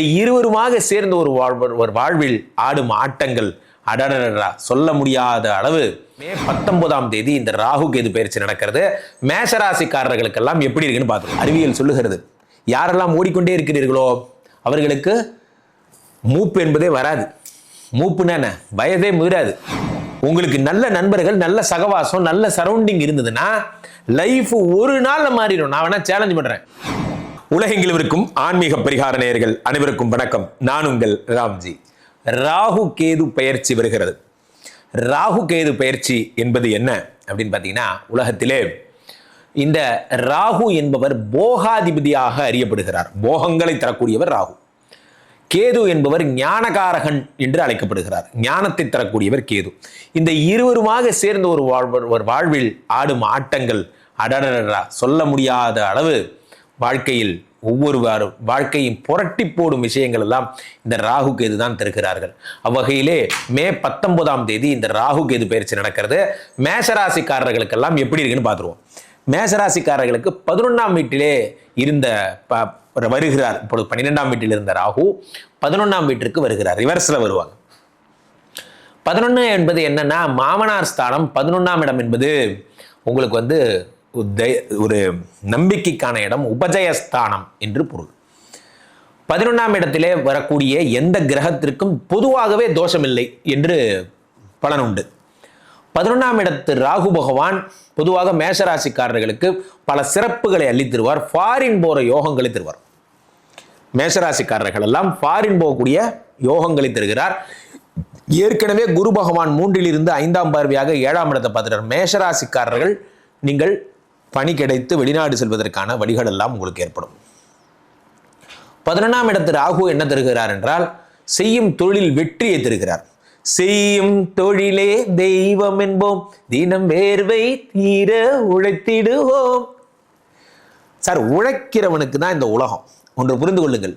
இருவருமாக சேர்ந்த ஒரு வாழ்வர் ஒரு வாழ்வில் ஆடும் ஆட்டங்கள் அடடடா சொல்ல முடியாத அளவு. மே பத்தொன்பதாம் தேதி இந்த ராகு கேது பயிற்சி நடக்கிறது. மேசராசிக்காரர்களுக்கெல்லாம் எப்படி இருக்குன்னு பார்த்தோம் அறிவியல் சொல்லுகிறது. யாரெல்லாம் ஓடிக்கொண்டே இருக்கிறீர்களோ அவர்களுக்கு மூப்பு என்பதே வராது. மூப்புன்னா என்ன? வயதே முதிராது. உங்களுக்கு நல்ல நண்பர்கள் நல்ல சகவாசம் நல்ல சரௌண்டிங் இருந்ததுன்னா லைஃப் ஒரு நாள்ல மாறிடும். நான் வேணா சேலஞ்ச் பண்றேன். உலகெங்கிலும் இருக்கும் ஆன்மீக பரிகார நேயர்கள் அனைவருக்கும் வணக்கம். நான் உங்கள் ராம்ஜி. ராகு கேது பயிற்சி வருகிறது. ராகு கேது பயிற்சி என்பது என்ன அப்படின்னு பார்த்தீங்கன்னா உலகத்திலே இந்த ராகு என்பவர் போகாதிபதியாக அறியப்படுகிறார். போகங்களை தரக்கூடியவர் ராகு. கேது என்பவர் ஞானகாரகன் என்று அழைக்கப்படுகிறார். ஞானத்தை தரக்கூடியவர் கேது. இந்த இருவருமாக சேர்ந்த ஒரு வாழ்வர் ஒரு வாழ்வில் ஆடும் ஆட்டங்கள் அடடடா சொல்ல முடியாத அளவு வாழ்க்கையில் ஒவ்வொருவாரும் வாழ்க்கையும் புரட்டி போடும் விஷயங்கள் எல்லாம் இந்த ராகு கேது தான் தருகிறார்கள். அவ்வகையிலே மே பத்தொன்பதாம் தேதி இந்த ராகு கேது பயிற்சி நடக்கிறது. மேசராசிக்காரர்களுக்கெல்லாம் எப்படி இருக்குன்னு பார்த்துருவோம். மேசராசிக்காரர்களுக்கு பதினொன்றாம் வீட்டிலே இருந்த ப வருகிறார். இப்பொழுது பன்னிரெண்டாம் வீட்டில் இருந்த ராகு பதினொன்றாம் வீட்டிற்கு வருகிறார். ரிவர்ஸில் வருவாங்க. பதினொன்று என்பது என்னன்னா மாமனார் ஸ்தானம் பதினொன்றாம் இடம் என்பது உங்களுக்கு வந்து ஒரு ஒரு நம்பிக்கைக்கான இடம் உபஜயஸ்தானம் என்று பொருள். பதினொன்றாம் இடத்திலே வரக்கூடிய எந்த கிரகத்திற்கும் பொதுவாகவே தோஷமில்லை என்று பலன் உண்டு. பதினொன்றாம் இடத்து ராகு பகவான் பொதுவாக மேஷராசிக்காரர்களுக்கு பல சிறப்புகளை அள்ளித்தருவார் ஃபாரின் போகிற யோகங்களை தருவார். மேஷராசிக்காரர்கள் எல்லாம் ஃபாரின் போகக்கூடிய யோகங்களை தருகிறார். ஏற்கனவே குரு பகவான் மூன்றில் இருந்து ஐந்தாம் பார்வையாக ஏழாம் இடத்தை பார்த்துட்டார் மேஷராசிக்காரர்கள் நீங்கள் பணி கிடைத்து வெளிநாடு செல்வதற்கான வழிகள் எல்லாம் உங்களுக்கு ஏற்படும். பதினொன்றாம் இடத்து ராகு என்ன தருகிறார் என்றால் செய்யும் தொழில் வெற்றியை தருகிறார். செய்யும் தொழிலே தெய்வம் என்போம். தினம் வேர்வை தீர உழைத்திடுவோம். சார் உழைக்கிறவனுக்கு தான் இந்த உலகம். ஒன்று புரிந்து கொள்ளுங்கள்.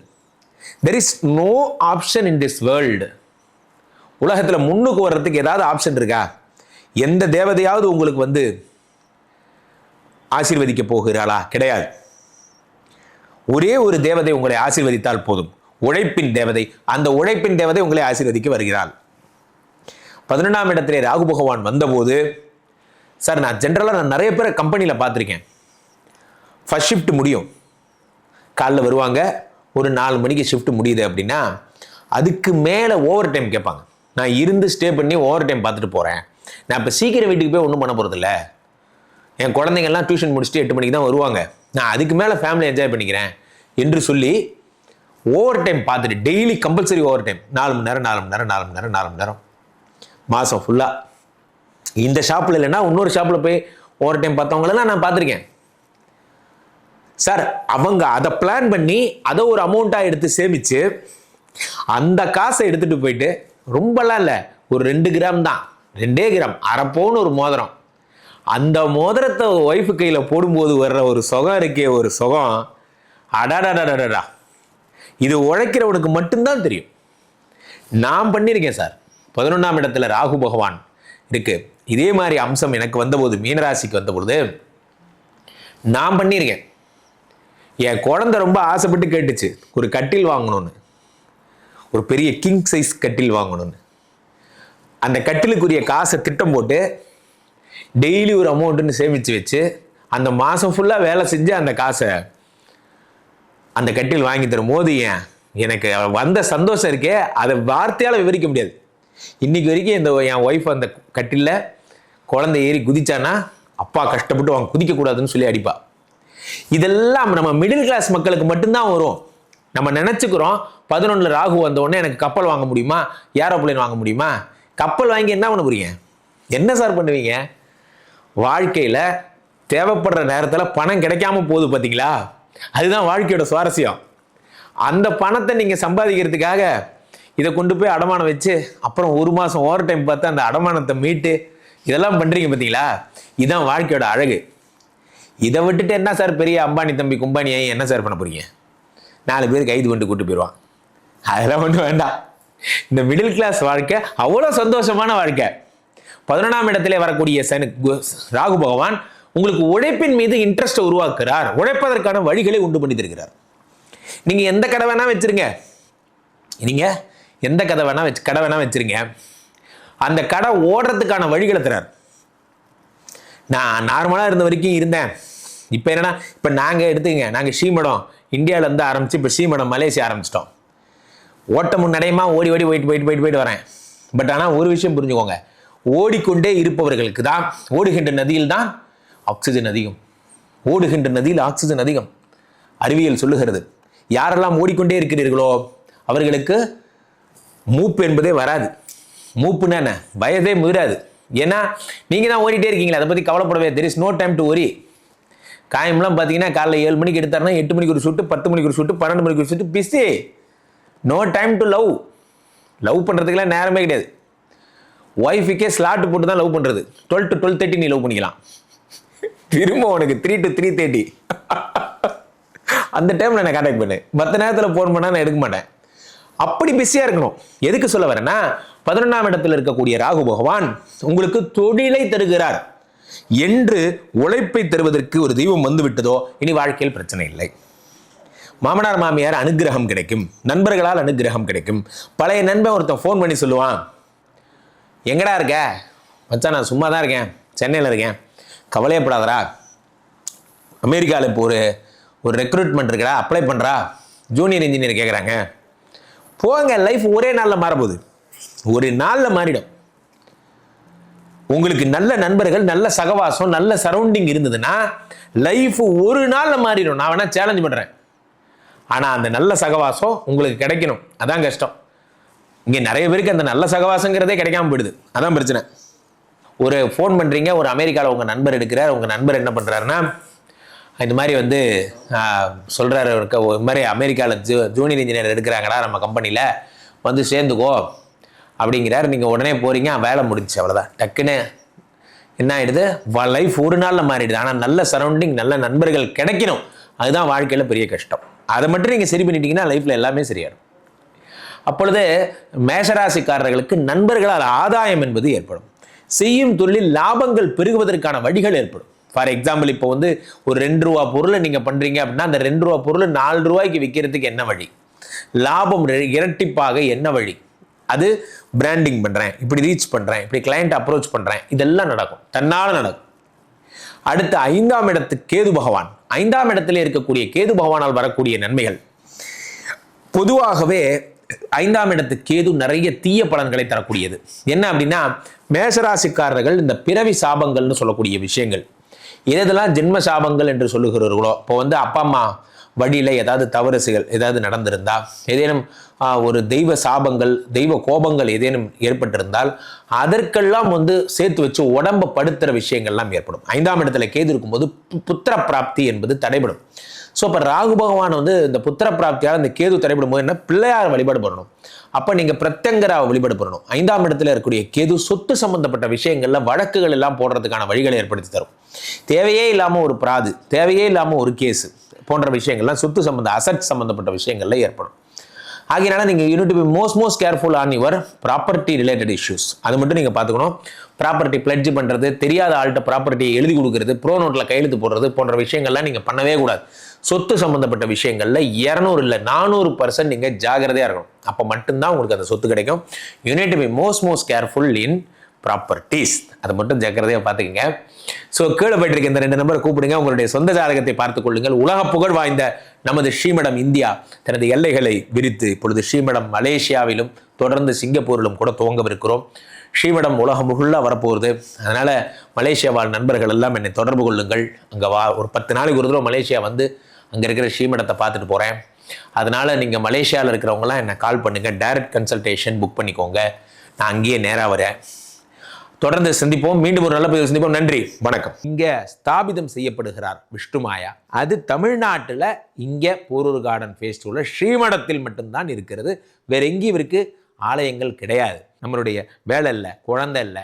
There is no option in this world உலகத்தில் முன்னுக்கு வர்றதுக்கு ஏதாவது ஆப்ஷன் இருக்கா? எந்த தேவதையாவது உங்களுக்கு வந்து ஆசீர்வதிக்க போகிறாளா? கிடையாது. ஒரே ஒரு தேவதை உங்களை ஆசீர்வதித்தால் போதும். உழைப்பின் தேவதை. அந்த உழைப்பின் தேவதை உங்களை ஆசீர்வதிக்க வருகிறாள். பதினொன்றாம் இடத்திலே ராகு பகவான் வந்தபோது சார் நான் ஜென்ரலாக நான் நிறைய பேரை கம்பெனியில் பார்த்துருக்கேன். ஃபஸ்ட் ஷிஃப்ட் முடியும். காலைல வருவாங்க. ஒரு நாலு மணிக்கு ஷிஃப்ட் முடியுது அப்படின்னா அதுக்கு மேலே ஓவர் டைம் கேட்பாங்க. நான் இருந்து ஸ்டே பண்ணி ஓவர் டைம் பார்த்துட்டு போகிறேன் நான் இப்போ சீக்கிரம் வீட்டுக்கு போய் ஒன்றும் பண்ண போகிறதில்ல என் குழந்தைங்கள்லாம் டியூஷன் முடிச்சுட்டு எட்டு மணிக்கு தான் வருவாங்க. நான் அதுக்கு மேலே ஃபேமிலி என்ஜாய் பண்ணிக்கிறேன் என்று சொல்லி ஓவர் டைம் பார்த்துட்டு டெய்லி கம்பல்சரி ஓவர் டைம் நாலு மணி நேரம் நாலு மணி நேரம் நாலு மணி நேரம் நாலு மணி நேரம். மாதம் ஃபுல்லாக இந்த ஷாப்பில் இல்லைன்னா இன்னொரு ஷாப்பில் போய் ஓவர் டைம் பார்த்தவங்களெல்லாம் நான் பார்த்துருக்கேன். சார் அவங்க அதை பிளான் பண்ணி அதை ஒரு அமௌண்ட்டாக எடுத்து சேமித்து அந்த காசை எடுத்துகிட்டு போயிட்டு ரொம்பலாம் இல்லை ஒரு ரெண்டு கிராம் தான். ரெண்டே கிராம் அரை பவுன் ஒரு மோதிரம். அந்த மோதிரத்தை ஒய்ஃபு கையில் போடும்போது வர்ற ஒரு சுகம் இருக்கே ஒரு சுகம். அடாடாடாடாடா இது உழைக்கிறவனுக்கு மட்டும்தான் தெரியும். நான் பண்ணியிருக்கேன் சார். பதினொன்றாம் இடத்துல ராகு பகவான் இருக்கு. இதே மாதிரி அம்சம் எனக்கு வந்தபோது மீனராசிக்கு வந்தபொழுது நான் பண்ணியிருக்கேன். என் குழந்தை ரொம்ப ஆசைப்பட்டு கேட்டுச்சு. ஒரு கட்டில் வாங்கணும்னு. ஒரு பெரிய கிங் சைஸ் கட்டில் வாங்கணும்னு. அந்த கட்டிலுக்குரிய காசை திட்டம் போட்டு டெய்லி ஒரு அமௌண்ட்டுன்னு சேமித்து வச்சு அந்த மாதம் ஃபுல்லாக வேலை செஞ்சு அந்த காசை அந்த கட்டில் வாங்கி தரும் போது ஏன்? எனக்கு வந்த சந்தோஷம் இருக்கே அதை வார்த்தையால் விவரிக்க முடியாது. இன்னைக்கு வரைக்கும் இந்த என் ஒய்ஃப் அந்த கட்டிலில் குழந்தை ஏறி குதிச்சானா அப்பா கஷ்டப்பட்டு அவங்க குதிக்கக்கூடாதுன்னு சொல்லி அடிப்பா. இதெல்லாம் நம்ம மிடில் கிளாஸ் மக்களுக்கு மட்டும்தான் வரும். நம்ம நினச்சிக்கிறோம் பதினொன்றில் ராகு வந்த உடனே எனக்கு கப்பல் வாங்க முடியுமா? ஏரோப்ளைன் வாங்க முடியுமா? கப்பல் வாங்கி என்ன பண்ண போறீங்க? என்ன சார் பண்ணுவீங்க? வாழ்க்கையில் தேவைப்படுற நேரத்தில் பணம் கிடைக்காம போகுது பார்த்தீங்களா அதுதான் வாழ்க்கையோட சுவாரஸ்யம். அந்த பணத்தை நீங்கள் சம்பாதிக்கிறதுக்காக இதை கொண்டு போய் அடமானம் வச்சு அப்புறம் ஒரு மாதம் ஓவர் டைம் பார்த்து அந்த அடமானத்தை மீட்டு இதெல்லாம் பண்ணுறீங்க பார்த்தீங்களா இதுதான் வாழ்க்கையோட அழகு. இதை விட்டுட்டு என்ன சார் பெரிய அம்பானி தம்பி கும்பானி ஆகி என்ன சார் பண்ண போகிறீங்க நாலு பேர் கைது கொண்டு கூட்டு போயிடுவான் அதெல்லாம் ஒன்றும் வேண்டாம். இந்த மிடில் கிளாஸ் வாழ்க்கை அவ்வளோ சந்தோஷமான வாழ்க்கை. பதினொன்றாம் இடத்திலே வரக்கூடிய சனி கு- ராகு பகவான் உங்களுக்கு உழைப்பின் மீது இன்ட்ரெஸ்ட்டை உருவாக்குறார் உழைப்பதற்கான வழிகளை உண்டு பண்ணி தருகிறார். நீங்க எந்த கடை வேணா வச்சிருங்க. நீங்கள் எந்த கதை வேணால் வச்சு கடை வேணால் வச்சுருங்க. அந்த கடை ஓடுறதுக்கான வழிகளை தரார். நான் நார்மலாக இருந்த வரைக்கும் இருந்தேன். இப்போ என்னன்னா இப்போ நாங்கள் எடுத்துக்கங்க. நாங்கள் ஸ்ரீமடம் இந்தியாவிலேருந்து ஆரம்பித்து இப்போ ஸ்ரீமடம் மலேசியா ஆரம்பிச்சிட்டோம். ஓட்ட முன்னடையமாக ஓடி ஓடி போயிட்டு போயிட்டு போயிட்டு போயிட்டு வரேன். பட் ஆனால் ஒரு விஷயம் புரிஞ்சுக்கோங்க. ஓடிக்கொண்டே இருப்பவர்களுக்கு தான் ஓடுகின்ற நதியில் தான் ஆக்சிஜன் அதிகம். ஓடுகின்ற நதியில் ஆக்சிஜன் அதிகம். அறிவியல் சொல்லுகிறது. யாரெல்லாம் ஓடிக்கொண்டே இருக்கிறீர்களோ அவர்களுக்கு மூப்பு என்பதே வராது. மூப்புன்னா என்ன? வயதே முதிராது. ஏன்னா நீங்கள் தான் ஓடிட்டே இருக்கீங்களா அதை பற்றி கவலைப்படவே there is no time to worry காயம்லாம் பார்த்தீங்கன்னா காலைல ஏழு மணிக்கு எடுத்தாருன்னா எட்டு மணிக்கு ஒரு சுட்டு பத்து மணிக்கு ஒரு சுட்டு பன்னெண்டு மணிக்கு ஒரு சுட்டு busy no time to love love பண்ணுறதுக்கெல்லாம் நேரமே கிடையாது. ஒய்ஃபுக்கே ஸ்லாட் போட்டு தான் லவ் பண்ணுறது டுவெல் டு டுவெல் தேர்ட்டி நீ லவ் பண்ணிக்கலாம். திரும்ப உனக்கு த்ரீ டு த்ரீ தேர்ட்டி அந்த டைமில் நான் கான்டாக்ட் பண்ணு. மற்ற நேரத்தில் ஃபோன் பண்ணால் நான் எடுக்க மாட்டேன். அப்படி பிஸியாக இருக்கணும். எதுக்கு சொல்ல வரேன்னா பதினொன்றாம் இடத்தில் இருக்கக்கூடிய ராகு பகவான் உங்களுக்கு தொழிலை தருகிறார். என்று உழைப்பை தருவதற்கு ஒரு தெய்வம் வந்து விட்டதோ இனி வாழ்க்கையில் பிரச்சனை இல்லை. மாமனார் மாமியார் அனுகிரகம் கிடைக்கும். நண்பர்களால் அனுகிரகம் கிடைக்கும். பழைய நண்பன் ஒருத்தன் ஃபோன் பண்ணி சொல்லுவான் எங்கடா இருக்க? மச்சான் நான் சும்மா தான் இருக்கேன். சென்னையில் இருக்கேன். கவலையப்படாதரா அமெரிக்காவில் இப்போ ஒரு ஒரு ரெக்ரூட்மெண்ட் இருக்கடா. அப்ளை பண்ணுறா ஜூனியர் இன்ஜினியர் கேட்குறாங்க போங்க லைஃப் ஒரே நாளில் மாறப்போகுது. ஒரு நாளில் மாறிடும். உங்களுக்கு நல்ல நண்பர்கள் நல்ல சகவாசம் நல்ல சரௌண்டிங் இருந்ததுன்னா லைஃப் ஒரு நாளில் மாறிடும். நான் வேணால் சேலஞ்ச் பண்ணுறேன் ஆனால் அந்த நல்ல சகவாசம் உங்களுக்கு கிடைக்கணும். அதான் கஷ்டம். இங்கே நிறைய பேருக்கு அந்த நல்ல சகவாசங்கிறதே கிடைக்காம போயிடுது. அதான் பிரச்சனை. ஒரு ஃபோன் பண்ணுறீங்க ஒரு அமெரிக்காவில் உங்கள் நண்பர் எடுக்கிறார் உங்கள் நண்பர் என்ன பண்ணுறாருன்னா இந்த மாதிரி வந்து சொல்கிறாரு இருக்க ஒரு மாதிரி அமெரிக்காவில் ஜூ ஜூனியர் இன்ஜினியர் எடுக்கிறாங்கடா நம்ம கம்பெனியில் வந்து சேர்ந்துக்கோ அப்படிங்கிறார். நீங்கள் உடனே போகிறீங்க வேலை முடிஞ்சிச்சு அவ்வளோதான் டக்குன்னு என்ன ஆகிடுது லைஃப் ஒரு நாளில் மாறிடுது. ஆனால் நல்ல சரௌண்டிங் நல்ல நண்பர்கள் கிடைக்கணும். அதுதான் வாழ்க்கையில் பெரிய கஷ்டம். அதை மட்டும் நீங்கள் சரி பண்ணிட்டீங்கன்னா லைஃப்பில் எல்லாமே சரியாயிடும். அப்பொழுது மேஷராசிக்காரர்களுக்கு நண்பர்களால் ஆதாயம் என்பது ஏற்படும். செய்யும் தொழில் லாபங்கள் பெருகுவதற்கான வழிகள் ஏற்படும். ஃபார் எக்ஸாம்பிள் இப்போ வந்து ஒரு ரெண்டு ரூபா பொருளை நீங்கள் பண்ணுறீங்க அப்படின்னா அந்த ரெண்டு ரூபா பொருள் நாலு ரூபாய்க்கு விற்கிறதுக்கு என்ன வழி? லாபம் இரட்டிப்பாக என்ன வழி? அது பிராண்டிங் பண்ணுறேன் இப்படி ரீச் பண்ணுறேன் இப்படி கிளைண்ட் அப்ரோச் பண்ணுறேன் இதெல்லாம் நடக்கும். தன்னால் நடக்கும். அடுத்து ஐந்தாம் இடத்து கேது பகவான். ஐந்தாம் இடத்திலே இருக்கக்கூடிய கேது பகவானால் வரக்கூடிய நன்மைகள். பொதுவாகவே ஐந்தாம் இடத்து கேது நிறைய தீய பலன்களை தரக்கூடியது. என்ன அப்படின்னா மேசராசிக்காரர்கள் இந்த பிறவி சாபங்கள்னு சொல்லக்கூடிய விஷயங்கள். எதெல்லாம் ஜென்ம சாபங்கள் என்று சொல்லுகிறவர்களோ இப்போ வந்து அப்பா அம்மா வழியில் ஏதாவது தவறுசுகள் ஏதாவது நடந்திருந்தா ஏதேனும் ஒரு தெய்வ சாபங்கள் தெய்வ கோபங்கள் ஏதேனும் ஏற்பட்டிருந்தால் அதற்கெல்லாம் வந்து சேர்த்து வச்சு உடம்ப படுத்துகிற விஷயங்கள்லாம் ஏற்படும். ஐந்தாம் இடத்துல கேது இருக்கும்போது புத்திர பிராப்தி என்பது தடைபடும். ஸோ இப்போ ராகு பகவான் வந்து இந்த புத்திர பிராப்தியால் இந்த கேது தடைபடும் போது என்ன? பிள்ளையார் வழிபாடு பண்ணணும். அப்போ நீங்கள் பிரத்யங்கராவை வழிபாடு பண்ணணும். ஐந்தாம் இடத்துல இருக்கக்கூடிய கேது சொத்து சம்பந்தப்பட்ட விஷயங்களில் வழக்குகள் எல்லாம் போடுறதுக்கான வழிகளை ஏற்படுத்தி தரும். தேவையே இல்லாமல் ஒரு பிராது தேவையே இல்லாமல் ஒரு கேஸு போன்ற விஷயங்கள்லாம் சொத்து சம்பந்த அசட் சம்பந்தப்பட்ட விஷயங்களில் ஏற்படும். ஆகையினால நீங்கள் you need be most most careful on your property related issues அது மட்டும் நீங்கள் பார்த்துக்கணும். ப்ராப்பர்ட்டி பிளட்ஜ் பண்ணுறது தெரியாத ஆள்கிட்ட ப்ராப்பர்ட்டியை எழுதி கொடுக்குறது ப்ரோ நோட்டில் கையெழுத்து போடுறது போன்ற விஷயங்கள்லாம் நீங்கள் பண்ணவே கூடாது. சொத்து சம்பந்தப்பட்ட விஷயங்களில் இரநூறு இல்லை நானூறு பர்சன்ட் நீங்கள் ஜாகிரதையாக இருக்கணும். அப்போ மட்டும்தான் உங்களுக்கு அந்த சொத்து கிடைக்கும். You need be most most careful in properties அதை மட்டும் ஜாக்கிரதையாக பார்த்துக்கங்க. ஸோ கீழே போயிட்டு இந்த ரெண்டு நம்பரை கூப்பிடுங்க. உங்களுடைய சொந்த ஜாதகத்தை பார்த்துக் கொள்ளுங்கள். உலக புகழ் வாய்ந்த நமது ஸ்ரீமடம் இந்தியா தனது எல்லைகளை விரித்து இப்பொழுது ஸ்ரீமடம் மலேசியாவிலும் தொடர்ந்து சிங்கப்பூரிலும் கூட துவங்கவிருக்கிறோம். ஸ்ரீமடம் உலகம் ஃபுல்லாக வரப்போகுது. அதனால் மலேசியா வாழ் நண்பர்கள் எல்லாம் என்னை தொடர்பு கொள்ளுங்கள். அங்கே வா ஒரு பத்து நாளைக்கு ஒரு தடவை மலேசியா வந்து அங்கே இருக்கிற ஸ்ரீமடத்தை பார்த்துட்டு போகிறேன் அதனால் நீங்கள் மலேசியாவில் இருக்கிறவங்களாம் என்னை கால் பண்ணுங்கள் டைரக்ட் கன்சல்டேஷன் புக் பண்ணிக்கோங்க. நான் அங்கேயே நேராக வரேன். தொடர்ந்து சந்திப்போம். மீண்டும் ஒரு நல்ல பதிவு சந்திப்போம். நன்றி. வணக்கம். இங்கே ஸ்தாபிதம் செய்யப்படுகிறார் விஷ்ணுமாயா அது தமிழ்நாட்டில் இங்கே போரூர் கார்டன் ஃபேஸ்டிவல்ல ஸ்ரீமடத்தில் மட்டும்தான் இருக்கிறது. வேற எங்கேயும் இவருக்கு ஆலயங்கள் கிடையாது. நம்மளுடைய வேலை இல்லை குழந்தை இல்லை